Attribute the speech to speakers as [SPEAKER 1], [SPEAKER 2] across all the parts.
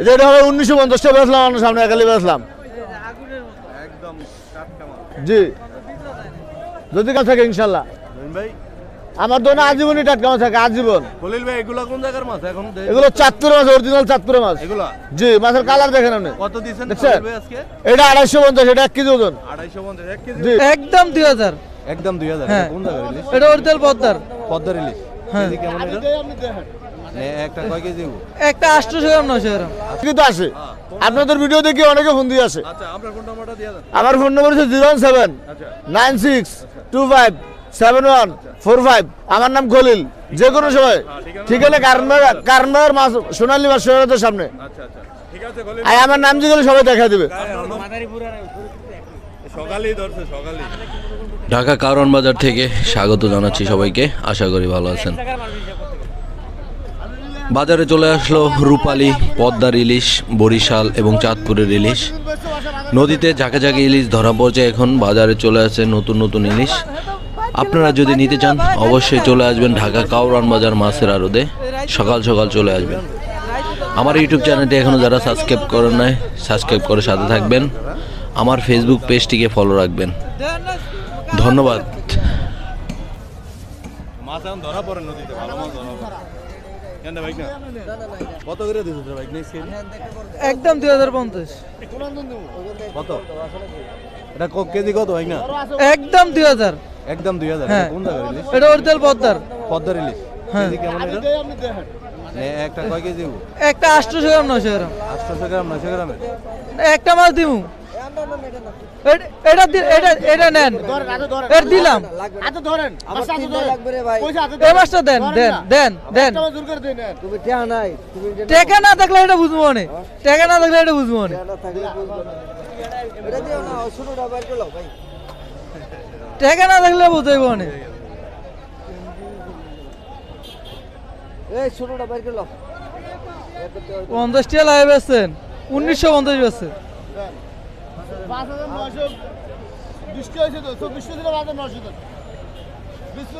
[SPEAKER 1] এই যে এটা হবে উনিশশো পঞ্চাশটা বেচলাম আমার সামনে একালি
[SPEAKER 2] মাছ
[SPEAKER 1] জি। যদি কাজ থাকে ইনশাল্লাহ। আমার দোকানে আজীবনই টাটকা মাছ থাকে আজীবন।
[SPEAKER 2] খলিল ভাই এগুলা কোন জায়গার মাছ? এখন
[SPEAKER 1] এগুলো চাঁদপুরের মাছ অরিজিনাল চাঁদপুরের মাছ।
[SPEAKER 2] এগুলা?
[SPEAKER 1] জি মাছের কালার দেখেন আপনি।
[SPEAKER 2] কত দিছেন
[SPEAKER 1] দেখছেন?
[SPEAKER 2] আজকে?
[SPEAKER 1] এটা আড়াইশো পঞ্চাশ এটা এক কেজি ওজন।
[SPEAKER 2] আড়াইশো পঞ্চাশ এক কেজি
[SPEAKER 3] একদম দুই হাজার।
[SPEAKER 2] একদম দুই হাজার
[SPEAKER 3] হ্যাঁ।
[SPEAKER 2] কোন জায়গার ইলিশ?
[SPEAKER 3] এটা অরিজিনাল পদ্মার।
[SPEAKER 2] পদ্মার ইলিশ।
[SPEAKER 3] হ্যাঁ।
[SPEAKER 2] কেমন এটা? একটা কয় কেজি হব?
[SPEAKER 3] একটা আটশোশো গ্রাম নশো গ্রাম
[SPEAKER 1] কিন্তু আসে। আপনাদের ভিডিও দেখে অনেকে ফোন দিয়ে আসে।
[SPEAKER 2] আচ্ছা আপনার ফোন নাম্বারটা দিয়ে দেন।
[SPEAKER 1] আমার ফোন নম্বর হচ্ছে জিরো সেভেন
[SPEAKER 2] আচ্ছা।
[SPEAKER 1] Nine six two five seven one four five আমার নাম খলিল। যে কোনো সময়। ঠিকানা কারণবাজার কারণবাজার মাছ সোনালী মাছ সোনালির সামনে।
[SPEAKER 2] আচ্ছা আচ্ছা। ঠিক আছে খলিল।
[SPEAKER 1] আর আমার নাম জিজ্ঞেস সবাই দেখা দিবে।
[SPEAKER 2] সকালেই ধরছে সকালেই।
[SPEAKER 4] ঢাকা কারণ বাজার থেকে স্বাগত জানাচ্ছি সবাইকে। আশা করি ভালো আছেন। বাজারে চলে আসলো রূপালী, পদ্মার ইলিশ, বরিশাল এবং চাঁদপুরের ইলিশ। নদীতে ঝাঁকে ঝাঁকে ইলিশ ধরা পড়ছে এখন, বাজারে চলে আসছে নতুন নতুন ইলিশ। আপনারা যদি নিতে চান, অবশ্যই চলে আসবেন ঢাকা কাউরান বাজার মাছের আড়দে সকাল সকাল চলে আসবেন। আমার ইউটিউব চ্যানেলটি এখনও যারা সাবস্ক্রাইব করেন নাই, সাবস্ক্রাইব করে সাথে থাকবেন। আমার ফেসবুক পেজটিকে ফলো রাখবেন। ধন্যবাদ।
[SPEAKER 2] মাছ এখন ধরা পড়ে নদীতে, ভালো মাছ ধরা পড়ে বাইক না? কত করে বাইক নেক্সট
[SPEAKER 3] একদম
[SPEAKER 2] এটা কেজি কত বাইক না?
[SPEAKER 3] একদম হ্যাঁ।
[SPEAKER 2] কোন
[SPEAKER 3] এটা অরিজিনাল পদ্মার।
[SPEAKER 2] পদ্মার ইলিশ।
[SPEAKER 3] হ্যাঁ।
[SPEAKER 2] কেজি কেমন এটা? একটা কয় কেজি?
[SPEAKER 3] একটা আটশোশো গ্রাম নশো গ্রাম।
[SPEAKER 2] আটশোশো গ্রাম
[SPEAKER 3] একটা মাছ দিমু। এট- এটা এটা এটা নেন। এটা দিলাম। এই মাছটা দেন দেন দেন দেন। টেকা না থাকলে এটা বুঝব না। টেকা না থাকলে এটা বুঝব না। টেকা না। থাকলে বুঝাইব না। পঞ্চাশ টাকা উনিশশো পঞ্চাশ
[SPEAKER 1] বৃষ্টি হয়েছে তো চব্বিশশো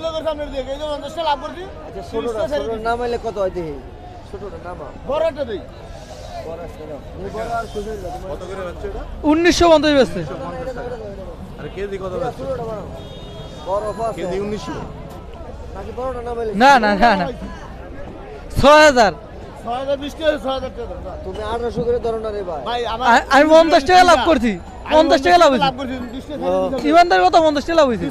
[SPEAKER 1] করে সামনে এই যে পঞ্চাশটা লাভ করছি
[SPEAKER 5] নামাইলে কত হয় দেখি? ছোটটা নামা
[SPEAKER 1] বড় একটা দিই।
[SPEAKER 2] কত করে যাচ্ছে এটা?
[SPEAKER 3] উনিশশো পঞ্চাশ বেচছে। না না না না। ছয় হাজার।
[SPEAKER 5] তুমি আঠারোশো করে ধরো না রে ভাই।
[SPEAKER 3] আমি পঞ্চাশ টাকা লাভ করছি। পঞ্চাশ টাকা লাভ হয়েছে।
[SPEAKER 1] লাভ করছি
[SPEAKER 3] ইমানদার কথা পঞ্চাশ টাকা লাভ হয়েছে।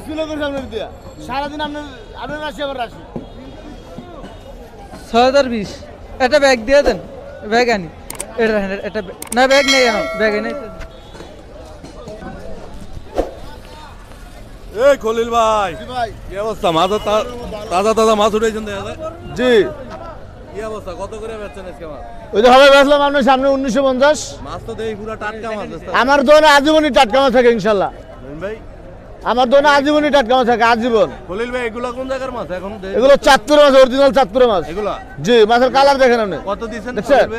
[SPEAKER 1] সারাদিন আপনার আপনার রাশি আমার রাশি।
[SPEAKER 3] ছয় হাজার বিশ। একটা ব্যাগ দিয়ে দেন ব্যাগ আনি। এটা এটা না ব্যাগ নেই কেন ব্যাগ নেই।
[SPEAKER 2] এই খলিল ভাই
[SPEAKER 1] ভাই?
[SPEAKER 2] কি অবস্থা? মাছ তাজা তাজা মাছ উঠেছেন
[SPEAKER 1] জি।
[SPEAKER 2] কি অবস্থা? কত করে বেচছেন আজকে মাছ?
[SPEAKER 1] ওই যে হবে বেসলাম আপনার সামনে উনিশশো পঞ্চাশ।
[SPEAKER 2] মাছ তো দেখি পুরো টাটকা মাছ
[SPEAKER 1] আমার দোকানে আজীবনই টাটকা মাছ থাকে ইনশাল্লাহ।
[SPEAKER 2] ভাই?
[SPEAKER 1] আমার দোকানে আজীবনই টাটকা মাছ থাকে আজীবন।
[SPEAKER 2] খলিল ভাই এগুলা কোন জায়গার মাছ? এখন
[SPEAKER 1] এগুলো চাঁদপুরের মাছ অরিজিনাল চাঁদপুরের মাছ।
[SPEAKER 2] এগুলা?
[SPEAKER 1] জি মাছের কালার দেখেন আপনি।
[SPEAKER 2] কত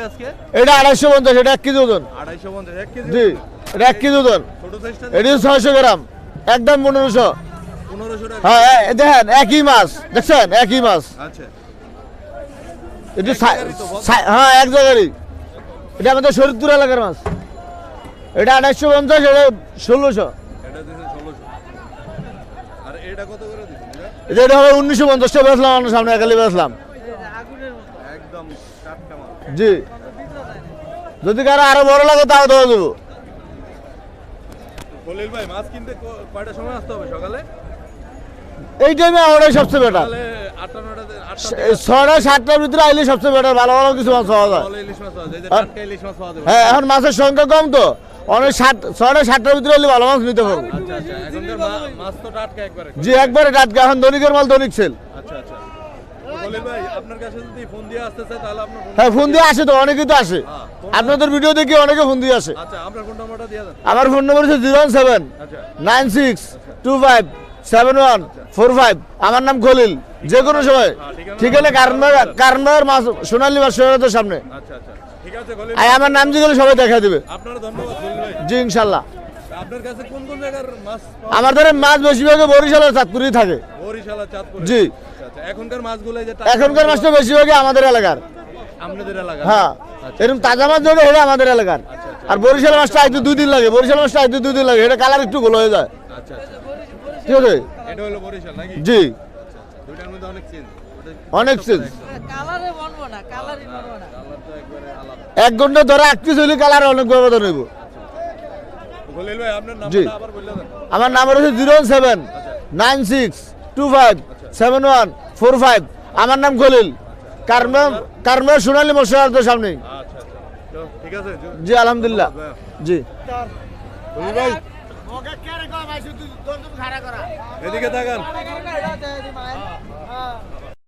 [SPEAKER 2] আজকে?
[SPEAKER 1] এটা আড়াইশো পঞ্চাশ এটা এক কেজি ওজন।
[SPEAKER 2] আড়াইশো পঞ্চাশ এক কেজি
[SPEAKER 1] জি এটা এক কেজি ওজন। এটি ছয়শো গ্রাম একদম পনেরোশো।
[SPEAKER 2] পনেরোশো
[SPEAKER 1] হ্যাঁ দেখেন একই মাছ দেখছেন? একই মাছ।
[SPEAKER 2] আচ্ছা।
[SPEAKER 1] এটি হ্যাঁ এক জায়গারই। এটা আমাদের শরীরপুর এলাকার মাছ। এটা আড়াইশো পঞ্চাশ এটা ষোলোশো।
[SPEAKER 2] এটা
[SPEAKER 1] হবে উনিশশো পঞ্চাশটা বেচলাম আমার সামনে একালি
[SPEAKER 2] মাছ
[SPEAKER 1] জি। যদি কারও আরও বড় লাগে তাও দেওয়া দেবো
[SPEAKER 2] ভাই মাছ কিনতে কয়টার সময় আসতে হবে সকালে?
[SPEAKER 1] এই টাইমে ওটাই সবচেয়ে বেটার ছয়টা সাতটার ভিতরে আইলে সবচেয়ে বেটার ভালো ভালো কিছু মাছ পাওয়া যায়।
[SPEAKER 2] বলে ইলিশ মাছ পাওয়া যায়। এই যে
[SPEAKER 1] আর-
[SPEAKER 2] টাটকা ইলিশ মাছ পাওয়া যাবে।
[SPEAKER 1] হ্যাঁ এখন মাছের সংখ্যা কম তো। অনেক সাত ছয়টা সাতটার ভিতরে এলে ভালো মাছ নিতে পারব।
[SPEAKER 2] আচ্ছা আচ্ছা।
[SPEAKER 1] জি একবারে টাটকা। এখন দৈনিকের মাল দৈনিক সেল।
[SPEAKER 2] আচ্ছা
[SPEAKER 1] হ্যাঁ ফোন দিয়ে আসে তো অনেকেই তো আসে।
[SPEAKER 2] হ্যাঁ,
[SPEAKER 1] আপনাদের ভিডিও দেখে অনেকে ফোন দিয়ে আসে। আমার ফোন নম্বর হচ্ছে zero seven nine six two five seven one four five আমার নাম খলিল যে কোনো সময় ঠিকানা কারণবাজার কারণবাজার মাছ সোনালী মাছ সোনালির সামনে
[SPEAKER 2] আচ্ছা আচ্ছা আছে
[SPEAKER 1] আর আমার নাম জিজ্ঞেস সবাই দেখা দিবে জি ইনশাল্লাহ
[SPEAKER 2] মাছ
[SPEAKER 1] আমার ধরে মাছ বেশিরভাগে বরিশাল আর চাঁদপুরেই থাকে জি
[SPEAKER 2] আচ্ছা আচ্ছা এখনকার যে
[SPEAKER 1] মাছটা বেশিরভাগই আমাদের এলাকার হ্যাঁ এরকম তাজা মাছ যেটা এটা আমাদের এলাকার আর বরিশাল মাছটা আইতে দুই দিন লাগে বরিশাল মাছটা আইতে দুই দিন লাগে এটা কালার একটু গোল হয়ে যায়
[SPEAKER 2] আচ্ছা আচ্ছা
[SPEAKER 1] ঠিক আছে?
[SPEAKER 2] এটা হলো বরিশাল নাকি?
[SPEAKER 1] জি।
[SPEAKER 2] দুইটার মধ্যে অনেক চেঞ্জ
[SPEAKER 1] অনেক চেঞ্জ
[SPEAKER 3] কালারে বলব না কালারই বলব না।
[SPEAKER 2] কালার তো একবারে আলাদা।
[SPEAKER 1] এক ঘণ্টা ধরে চলি কালার অনেক ব্যবধান হইব।
[SPEAKER 2] খলিল ভাই আপনার আবার দেন।
[SPEAKER 1] আমার নাম্বার হচ্ছে zero seven nine six two five seven one four five. আমার নাম খলিল। কারমে কারমে সোনালী মশলার সামনে।
[SPEAKER 2] আচ্ছা আচ্ছা। ঠিক আছে
[SPEAKER 1] জি আলহামদুলিল্লাহ। জি।
[SPEAKER 2] ভাই এদিকে তাকান।